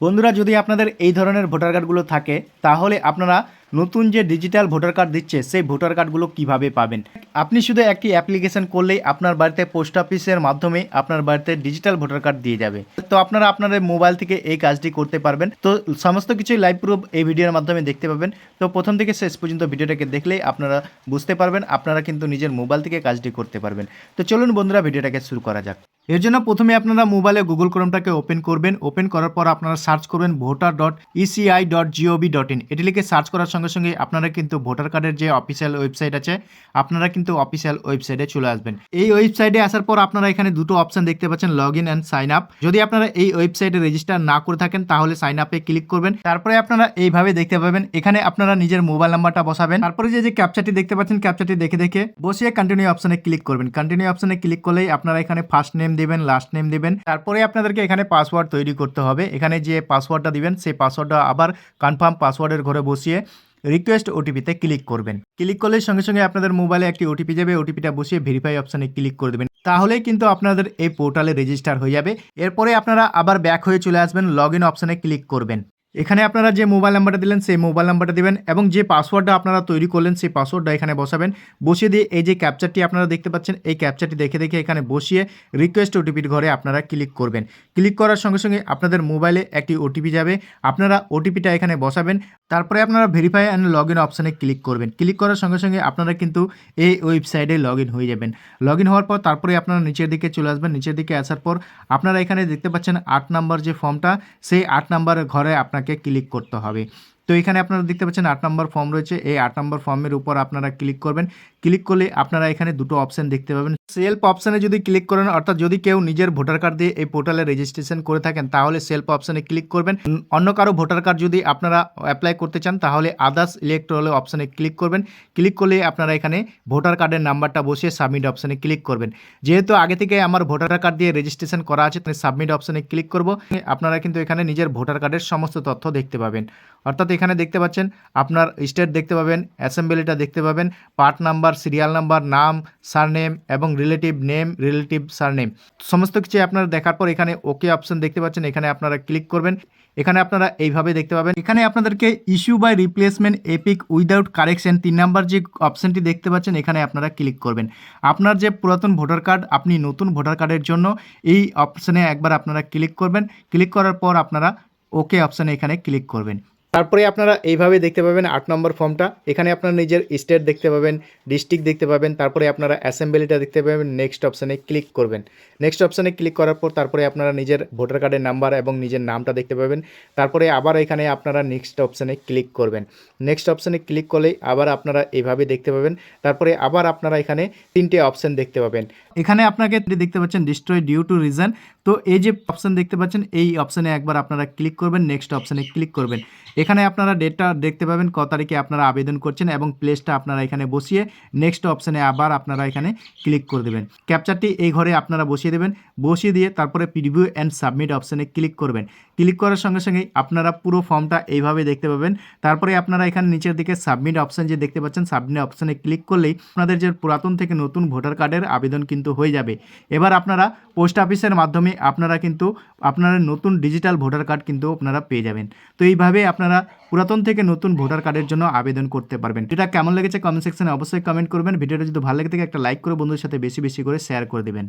বন্ধুরা, যদি আপনাদের এই ধরনের ভোটার কার্ডগুলো থাকে, তাহলে আপনারা নতুন যে ডিজিটাল ভোটার কার্ড দিচ্ছে, সেই ভোটার কার্ডগুলো কীভাবে পাবেন? আপনি শুধু একটি অ্যাপ্লিকেশন করলেই আপনার বাড়িতে পোস্ট অফিসের মাধ্যমে আপনার বাড়িতে ডিজিটাল ভোটার কার্ড দিয়ে যাবে। তো আপনারা আপনাদের মোবাইল থেকে এই কাজটি করতে পারবেন। তো সমস্ত কিছুই লাইভ প্রুফ এই ভিডিওর মাধ্যমে দেখতে পাবেন। তো প্রথম থেকে শেষ পর্যন্ত ভিডিওটাকে দেখলেই আপনারা বুঝতে পারবেন, আপনারা কিন্তু নিজের মোবাইল থেকে কাজটি করতে পারবেন। তো চলুন বন্ধুরা, ভিডিওটাকে শুরু করা যাক। এর জন্য প্রথমে আপনারা মোবাইলে গুগল ক্রোমটাকে ওপেন করবেন। ওপেন করার পর আপনারা সার্চ করবেন voter dot ECI dot GOV dot in এটি লিখে সার্চ করার সঙ্গে সঙ্গে আপনারা কিন্তু ভোটার কার্ডের যে অফিসিয়াল ওয়েবসাইট আছে, আপনারা কিন্তু অফিসিয়াল ওয়েবসাইটে চলে আসবেন। এই ওয়েবসাইটে আসার পর আপনারা এখানে দুটো অপশন দেখতে পাচ্ছেন log in and sign up যদি আপনারা এই ওয়েবসাইটে রেজিস্টার না করে থাকেন, তাহলে সাইন আপে ক্লিক করবেন। তারপরে আপনারা এইভাবে দেখতে পাবেন, এখানে আপনারা নিজের মোবাইল নাম্বারটা বসাবেন। তারপরে যে যে ক্যাপচারটি দেখতে পাচ্ছেন ক্যাপচারটি দেখে দেখে বসিয়ে কন্টিনিউ অপশনে ক্লিক করবেন। কন্টিনিউ অপশনে ক্লিক করলেই আপনারা এখানে ফার্স্ট নেম দিবেন লাস্ট নেম দিবেন। তারপরে আপনাদেরকে এখানে পাসওয়ার্ড তৈরি করতে হবে। এখানে যে পাসওয়ার্ডটা দিবেন, সেই পাসওয়ার্ডটা আবার কনফার্ম পাসওয়ার্ডের ঘরে বসিয়ে রিকোয়েস্ট ওটিপিতে ক্লিক করবেন। ক্লিক করলে সঙ্গে সঙ্গে আপনাদের মোবাইলে একটি ওটিপি যাবে। ওটিপিটা বসিয়ে ভেরিফাই অপশানে ক্লিক করে দেবেন। তাহলেই কিন্তু আপনাদের এই পোর্টালে রেজিস্টার হয়ে যাবে। এরপরে আপনারা আবার ব্যাক হয়ে চলে আসবেন লগ ইন অপশানে ক্লিক করবেন। এখানে আপনারা যে মোবাইল নাম্বারটা দিলেন, সেই মোবাইল নাম্বারটা দেবেন এবং যে পাসওয়ার্ডটা আপনারা তৈরি করলেন, সেই পাসওয়ার্ডটা এখানে বসাবেন। বসিয়ে দিয়ে এই যে ক্যাপচারটি আপনারা দেখতে পাচ্ছেন, এই ক্যাপচারটি দেখে দেখে এখানে বসিয়ে রিকোয়েস্ট ওটিপির ঘরে আপনারা ক্লিক করবেন। ক্লিক করার সঙ্গে সঙ্গে আপনাদের মোবাইলে একটি ওটিপি যাবে। আপনারা ওটিপিটা এখানে বসাবেন। তারপরে আপনারা ভেরিফাই অ্যান্ড লগ ইন অপশানে ক্লিক করবেন। ক্লিক করার সঙ্গে সঙ্গে আপনারা কিন্তু এই ওয়েবসাইটে লগ ইন হয়ে যাবেন। লগ ইন হওয়ার পর তারপরে আপনারা নিচের দিকে চলে আসবেন। নিচের দিকে আসার পর আপনারা এখানে দেখতে পাচ্ছেন আট নাম্বার যে ফর্মটা সেই আট নাম্বার ঘরে আপনাকে ক্লিক করতে হবে। তো এখানে আপনারা দেখতে পাচ্ছেন আট নম্বর ফর্ম রয়েছে। এই আট নম্বর ফর্মের উপর আপনারা ক্লিক করবেন। ক্লিক করলে আপনারা এখানে দুটো অপশন দেখতে পাবেন। সেলফ অপশানে যদি ক্লিক করেন, অর্থাৎ যদি কেউ নিজের ভোটার কার্ড দিয়ে এই পোর্টালে রেজিস্ট্রেশন করে থাকেন, তাহলে সেলফ অপশানে ক্লিক করবেন। অন্য কারও ভোটার কার্ড যদি আপনারা অ্যাপ্লাই করতে চান, তাহলে আদার্স ইলেকট্রল অপশানে ক্লিক করবেন। ক্লিক করলে আপনারা এখানে ভোটার কার্ডের নাম্বারটা বসিয়ে সাবমিট অপশানে ক্লিক করবেন। যেহেতু আগে থেকে আমার ভোটার কার্ড দিয়ে রেজিস্ট্রেশন করা আছে তাই সাবমিট অপশানে ক্লিক করব। আপনারা কিন্তু এখানে নিজের ভোটার কার্ডের সমস্ত তথ্য দেখতে পাবেন। অর্থাৎ এখানে দেখতে পাচ্ছেন, আপনার স্টেট দেখতে পাবেন অ্যাসেম্বলিটা দেখতে পাবেন পার্ট নাম্বার সিরিয়াল নাম্বার, নাম সারনেম এবং রিলেটিভ নেম রিলেটিভ সারনেম সমস্ত কিছু আপনারা দেখার পর এখানে ওকে অপশন দেখতে পাচ্ছেন। এখানে আপনারা ক্লিক করবেন। এখানে আপনারা এইভাবে দেখতে পাবেন। এখানে আপনাদেরকে issue by replacement EPIC without correction তিন নাম্বার যে অপশনটি দেখতে পাচ্ছেন, এখানে আপনারা ক্লিক করবেন। আপনার যে পুরাতন ভোটার কার্ড আপনি নতুন ভোটার কার্ডের জন্য এই অপশানে একবার আপনারা ক্লিক করবেন। ক্লিক করার পর আপনারা ওকে অপশানে এখানে ক্লিক করবেন। তারপরে আপনারা এইভাবে দেখতে পাবেন আট নম্বর ফর্মটা। এখানে আপনারা নিজের স্টেট দেখতে পাবেন, ডিস্ট্রিক্ট দেখতে পাবেন, তারপরে আপনারা অ্যাসেম্বলিটা দেখতে পাবেন, নেক্সট অপশানে ক্লিক করবেন। নেক্সট অপশানে ক্লিক করার পর তারপরে আপনারা নিজের ভোটার কার্ডের নাম্বার এবং নিজের নামটা দেখতে পাবেন। তারপরে আবার এখানে আপনারা নেক্সট অপশানে ক্লিক করবেন। নেক্সট অপশানে ক্লিক করলেই আবার আপনারা এইভাবে দেখতে পাবেন। তারপরে আবার আপনারা এখানে তিনটে অপশান দেখতে পাবেন। এখানে আপনাকে দেখতে পাচ্ছেন ডিস্ট্রয় ডিউ টু রিজন তো এই যে অপশান দেখতে পাচ্ছেন, এই অপশানে একবার আপনারা ক্লিক করবেন নেক্সট অপশানে ক্লিক করবেন। এখানে আপনারা ডেটটা দেখতে পাবেন, ক তারিখে আপনারা আবেদন করছেন এবং প্লেসটা আপনারা এখানে বসিয়ে নেক্সট অপশানে আবার আপনারা এখানে ক্লিক করে দেবেন। ক্যাপচারটি এই ঘরে আপনারা বসিয়ে দেবেন, বসিয়ে দিয়ে তারপরে প্রিভিউ অ্যান্ড সাবমিট অপশানে ক্লিক করবেন। ক্লিক করার সঙ্গে সঙ্গে আপনারা পুরো ফর্মটা এইভাবে দেখতে পাবেন। তারপরে আপনারা এখানে নিচের দিকে সাবমিট অপশান যে দেখতে পাচ্ছেন সাবমিট অপশানে ক্লিক করলেই আপনাদের যে পুরাতন থেকে নতুন ভোটার কার্ডের আবেদন কিন্তু হয়ে যাবে। এবার আপনারা পোস্ট অফিসের মাধ্যমে আপনারা কিন্তু, আপনারা নতুন ডিজিটাল ভোটার কার্ড কিন্তু আপনারা পেয়ে যাবেন। তো এইভাবে আপনারা পুরাতন থেকে নতুন ভোটার কার্ডের জন্য আবেদন করতে পারবেন। এটা কেমন লেগেছে কমেন্ট সেকশনে অবশ্যই কমেন্ট করবেন। ভিডিওটা যদি ভালো লেগে থাকে, একটা লাইক করে বন্ধুদের সাথে বেশি বেশি করে শেয়ার করে দেবেন।